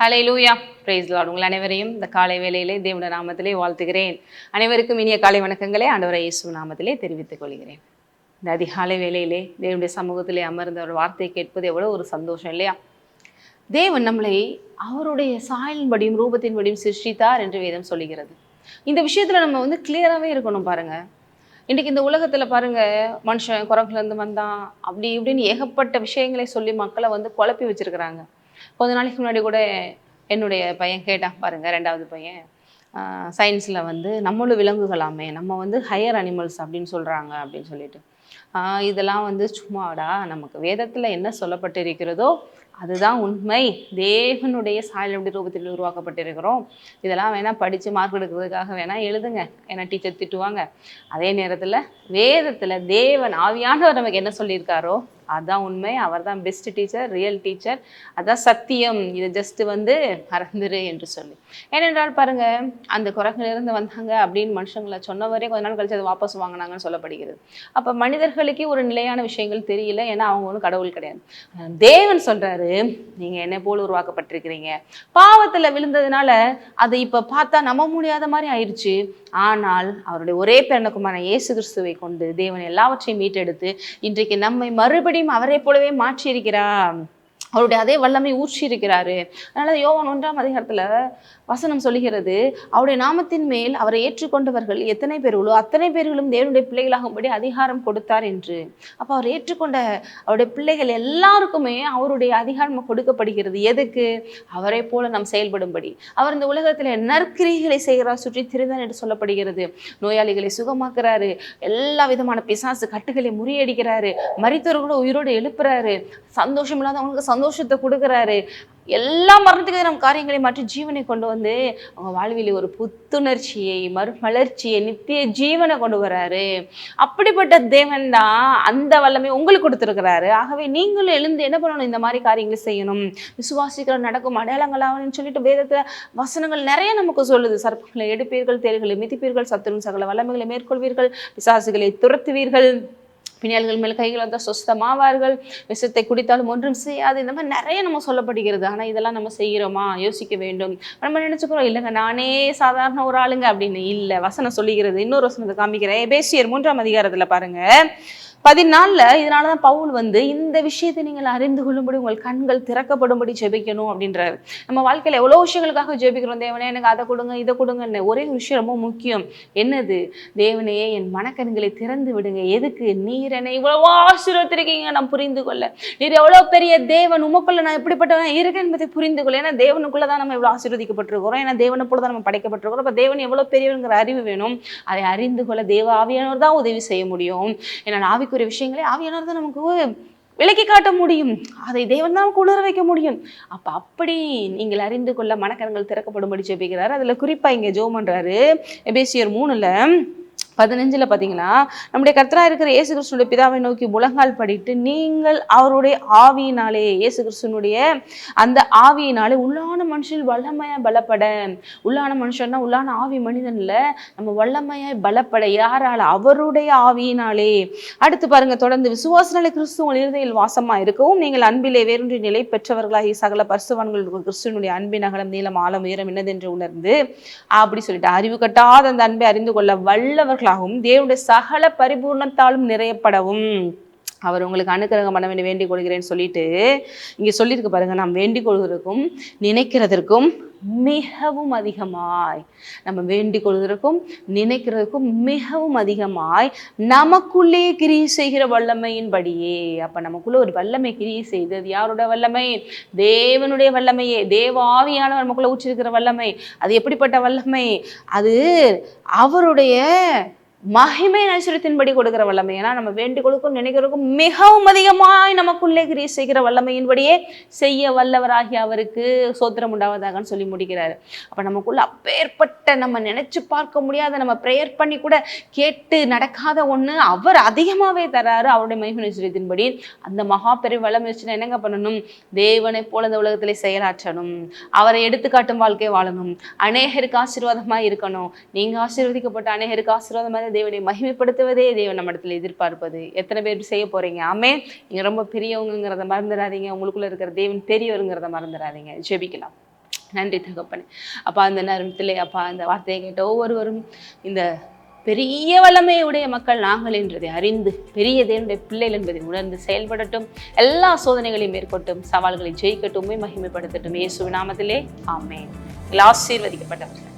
ஹலே லூயா price Lord உங்கள் அனைவரையும் இந்த காலை வேளையிலே தேவன நாமத்திலே வாழ்த்துகிறேன். அனைவருக்கும் இனிய காலை வணக்கங்களே ஆண்டவரை இயேசு நாமத்திலே தெரிவித்துக் கொள்கிறேன். இந்த அதிகாலை வேளையிலே தேவனுடைய சமூகத்திலே அமர்ந்த ஒரு வார்த்தை கேட்பது எவ்வளோ ஒரு சந்தோஷம் இல்லையா? தேவன் நம்மளை அவருடைய சாயலின்படியும் ரூபத்தின்படியும் சிருஷ்டித்தார் என்று வேதம் சொல்லுகிறது. இந்த விஷயத்தில் நம்ம வந்து கிளியராகவே இருக்கணும் பாருங்கள் இன்றைக்கு இந்த உலகத்தில் பாருங்கள் மனுஷன் குரங்குலேருந்து வந்தான் அப்படி இப்படின்னு ஏகப்பட்ட விஷயங்களை சொல்லி மக்களை வந்து குழப்பி வச்சுருக்கிறாங்க. கொஞ்ச நாளைக்கு முன்னாடி கூட என்னுடைய பையன் கேட்டான் பாருங்க ரெண்டாவது பையன். சயின்ஸில் வந்து நம்மளும் விலங்குகளாமே நம்ம வந்து ஹையர் அனிமல்ஸ் அப்படின்னு சொல்கிறாங்க அப்படின்னு சொல்லிட்டு. இதெல்லாம் வந்து சும்மாடா நமக்கு வேதத்தில் என்ன சொல்லப்பட்டிருக்கிறதோ அதுதான் உண்மை. தேவனுடைய சாயலுடைய ரூபத்தில் உருவாக்கப்பட்டிருக்கிறோம். இதெல்லாம் வேணால் படித்து மார்க் எடுக்கிறதுக்காக வேணால் எழுதுங்க. ஏன்னா டீச்சர் திட்டுவாங்க. அதே நேரத்தில் வேதத்தில் தேவன் ஆவியானவர் நமக்கு என்ன சொல்லியிருக்காரோ அதான் உண்மை. அவர் தான் பெஸ்ட் டீச்சர் ரியல் டீச்சர் அதான் சத்தியம். இது ஜஸ்ட் வந்து மறந்துரு என்று சொல்லி. ஏனென்றால் பாருங்க அந்த குரங்கிலிருந்து வந்தாங்க அப்படின்னு மனுஷங்களை சொன்னவரே கொஞ்ச நாள் கழிச்சு அதை வாபஸ் வாங்கினாங்கன்னு சொல்லப்படுகிறது. அப்போ மனிதர்களுக்கே ஒரு நிலையான விஷயங்கள் தெரியல. ஏன்னா அவங்க ஒன்றும் கடவுள் கிடையாது. தேவன் சொல்றாரு நீங்க என்ன போல உருவாக்கப்பட்டிருக்கிறீங்க. பாவத்துல விழுந்ததுனால அதை இப்ப பார்த்தா நம்ப முடியாத மாதிரி ஆயிடுச்சு ஆனால் அவருடைய ஒரே பிறனுக்குமான இயேசு கிறிஸ்துவை கொண்டு தேவன் எல்லாவற்றையும் மீட்டெடுத்து இன்றைக்கு நம்மை மறுபடியும் அவரை போலவே மாற்றியிருக்கிறா அவருடைய அதே வல்லமை ஊற்றி இருக்கிறாரு அதனால யோவான் ஒன்றாம் அதிகாரத்துல வசனம் சொல்லுகிறது அவருடைய நாமத்தின் மேல் அவரை ஏற்றுக்கொண்டவர்கள் எத்தனை பேர்களோ அத்தனை பேர்களும் தேவனுடைய பிள்ளைகளாகும்படி அதிகாரம் கொடுத்தார் என்று. அப்போ அவர் ஏற்றுக்கொண்ட அவருடைய பிள்ளைகள் எல்லாருக்குமே அவருடைய அதிகாரம் கொடுக்கப்படுகிறது. எதுக்கு? அவரை போல நாம் செயல்படும்படி. அவர் இந்த உலகத்தில் நற்கிரிகளை செய்கிறார் சுற்றி திரிந்தார் என்று சொல்லப்படுகிறது. நோயாளிகளை சுகமாக்குறாரு. எல்லா விதமான பிசாசு கட்டுகளை முறியடிக்கிறாரு. மரித்தவர்களோட உயிரோடு எழுப்புறாரு. சந்தோஷம் இல்லாதவங்களுக்கு சந்தோஷத்தை கொடுக்குறாரு. எல்லா மரணத்துக்கு நம்ம காரியங்களை மாற்றி ஜீவனை கொண்டு வந்து அவங்க வாழ்வில் ஒரு புத்துணர்ச்சியை மறுமலர்ச்சியை நித்திய ஜீவனை கொண்டு வராரு அப்படிப்பட்ட தேவன் தான் அந்த வல்லமை உங்களுக்கு கொடுத்துருக்கிறாரு. ஆகவே நீங்களும் எழுந்து என்ன பண்ணணும்? இந்த மாதிரி காரியங்களை செய்யணும். விசுவாசிக்கிற நடக்கும் அடையாளங்களாகனு சொல்லிட்டு வேதத்தில் வசனங்கள் நிறைய நமக்கு சொல்லுது. சர்ப்பங்களை எடுப்பீர்கள் தேர்களை மிதிப்பீர்கள் சத்துரும் சகல வல்லமைகளை மேற்கொள்வீர்கள் பிசாசுகளை துரத்துவீர்கள். பிணியாள்கள் மேலே கைகள் வந்தால் சொஸ்தமாவார்கள் விஷத்தை குடித்தாலும் ஒன்றும் செய்யாது. இந்த மாதிரி நிறைய நம்ம சொல்லப்படுகிறது. ஆனால் இதெல்லாம் நம்ம செய்கிறோமா? யோசிக்க வேண்டும். நம்ம நினைச்சுக்கிறோம் இல்லைங்க நானே சாதாரண ஒரு ஆளுங்க அப்படின்னு. இல்லை வசனம் சொல்லுகிறது. இன்னொரு வசனத்தை காமிக்கிறேன். பேசியர் மூன்றாம் அதிகாரத்தில் பாருங்க. பதினாலில் இதனால தான் பவுல் வந்து இந்த விஷயத்தை நீங்கள் அறிந்து கொள்ளும்படி உங்கள் கண்கள் திறக்கப்படும்படி ஜெபிக்கணும் அப்படின்றாரு. நம்ம வாழ்க்கையில் எவ்வளோ விஷயங்களுக்காக ஜெபிக்கிறோம் தேவனே எனக்கு அதை கொடுங்க இதை கொடுங்கன்னு. ஒரே விஷயம் ரொம்ப முக்கியம். என்னது? தேவனையே என் மனக்கண்களை திறந்து விடுங்க. எதுக்கு? நீர் என்னை இவ்வளோ ஆசீர்வத்திருக்கீங்க நான் புரிந்து கொள்ள. நீர் எவ்வளோ பெரிய தேவன் உமக்குள்ள நான் எப்படிப்பட்டவன் இருக்கேன் என்பதை புரிந்து கொள்ள. ஏன்னா தேவனுக்குள்ள தான் நம்ம இவ்வளோ ஆசீர்வதிக்கப்பட்டிருக்கிறோம். ஏன்னா தேவனை போல தான் நம்ம படைக்கப்பட்டிருக்கிறோம். அப்போ தேவன் எவ்வளோ பெரியவங்கிற அறிவு வேணும். அதை அறிந்து கொள்ள தேவ ஆவியானவர் தான் உதவி செய்ய முடியும். ஏன்னா ஆவிக்குரிய விஷயங்களே ஆவியானவர் தான் நமக்கு விலக்கி காட்ட முடியும். அதை தேவன் தான் உணர வைக்க முடியும். அப்போ அப்படி நீங்கள் அறிந்து கொள்ள மனக்கரங்கள் திறக்கப்படும்படி ஜெபிக்கிறார். அதுல குறிப்பா இங்க ஜோ பண்ணுறாரு எபேசியர் மூணுல பதினஞ்சில் பார்த்தீங்கன்னா நம்முடைய கர்த்தரா இருக்கிற இயேசு கிறிஸ்துனுடைய பிதாவை நோக்கி முழங்கால் படிட்டு நீங்கள் அவருடைய ஆவியினாலே இயேசு கிறிஸ்துனுடைய அந்த ஆவியினாலே உள்ளான மனுஷன் வல்லமையா பலப்பட. உள்ளான மனுஷன்னா உள்ளான ஆவி மனிதன் நம்ம வல்லமையாக பலப்பட. யாரால? அவருடைய ஆவியினாலே. அடுத்து பாருங்க தொடர்ந்து விசுவாசனாலே கிறிஸ்து உங்கள் இருதயில் வாசமா இருக்கவும் நீங்கள் அன்பிலே வேறொன்று நிலை பெற்றவர்களாகி சகல பரிசுவான்கள் கிறிஸ்துவனுடைய அன்பின் அகலம் நீளம் ஆழம் உயரம் என்னதென்று உணர்ந்து அப்படி சொல்லிட்டு அறிவு கட்டாத அந்த அன்பை அறிந்து கொள்ள வல்லவர்களாகவும் தேவனுடைய சகல பரிபூர்ணத்தாலும் நிறையப்படவும். அவர் உங்களுக்கு அனுக்கிரகம் பண்ண வேண்டி வேண்டிக் கொள்கிறேன்னு சொல்லிட்டு இங்கே சொல்லியிருக்கு பாருங்க நாம் வேண்டிக் கொள்கிறதுக்கும் நினைக்கிறதற்கும் மிகவும் அதிகமாய். நம்ம வேண்டிக் கொள்கிறதுக்கும் நினைக்கிறதுக்கும் மிகவும் அதிகமாய். நமக்குள்ளே கிரியை செய்கிற வல்லமையின்படியே. அப்ப நமக்குள்ள ஒரு வல்லமை கிரியை செய்தது யாரோட வல்லமை? தேவனுடைய வல்லமையே. தேவாவியான நமக்குள்ளே நமக்குள்ள ஊற்றிருக்கிற வல்லமை. அது எப்படிப்பட்ட வல்லமை? அது அவருடைய மகிமை ஐஸ்வர்யத்தின்படி கொடுக்கிற வல்லமை. ஏன்னா நம்ம வேண்டுகோளுக்கும் நினைக்கிறதுக்கும் மிகவும் அதிகமாய் நமக்குள்ளே கிரியை செய்கிற வல்லமையின்படியே செய்ய வல்லவராகி அவருக்கு சோத்திரம் உண்டாவதாகன்னு சொல்லி முடிக்கிறாரு. அப்போ நமக்குள்ள அப்பேற்பட்ட நம்ம நினைச்சு பார்க்க முடியாத நம்ம ப்ரேயர் பண்ணி கூட கேட்டு நடக்காத ஒன்று அவர் அதிகமாகவே தராரு அவருடைய மகிமை ஐஸ்வர்யத்தின்படி அந்த மகா பெரிய வல்லமை வச்சுன்னா என்னங்க பண்ணணும்? தேவனை போல இந்த உலகத்திலே செயலாற்றணும். அவரை எடுத்துக்காட்டும் வாழ்க்கை வாழணும். அநேகருக்கு ஆசீர்வாதமாக இருக்கணும். நீங்கள் ஆசீர்வதிக்கப்பட்ட அநேகருக்கு ஆசீர்வாதமாக தேவனை மகிமைப்படுத்துவதே தேவன் நம்ம இடத்துல எதிர்பார்ப்பது. எத்தனை பேர் செய்ய போறீங்க? ஆமே நீங்க ரொம்ப பெரியவங்கிறத மறந்துடாதீங்க. உங்களுக்குள்ள இருக்கிற தேவன் பெரியவருங்கிறத மறந்துடாதீங்க. ஜெபிக்கலாம். நன்றி தகப்பனே. அப்பா அந்த நேரத்தில் அப்பா அந்த வார்த்தையை கேட்ட ஒவ்வொருவரும் இந்த பெரிய வல்லமையுடைய மக்கள் நாங்கள் என்றதை அறிந்து பெரிய தேவனுடைய பிள்ளைகள் என்பதை உணர்ந்து செயல்படட்டும். எல்லா சோதனைகளையும் மேற்கொட்டும் சவால்களை ஜெயிக்கட்டும் மகிமைப்படுத்தட்டும். இயேசு நாமத்திலே. ஆமென். ஆசீர்வதிக்கப்பட்டவர்கள்.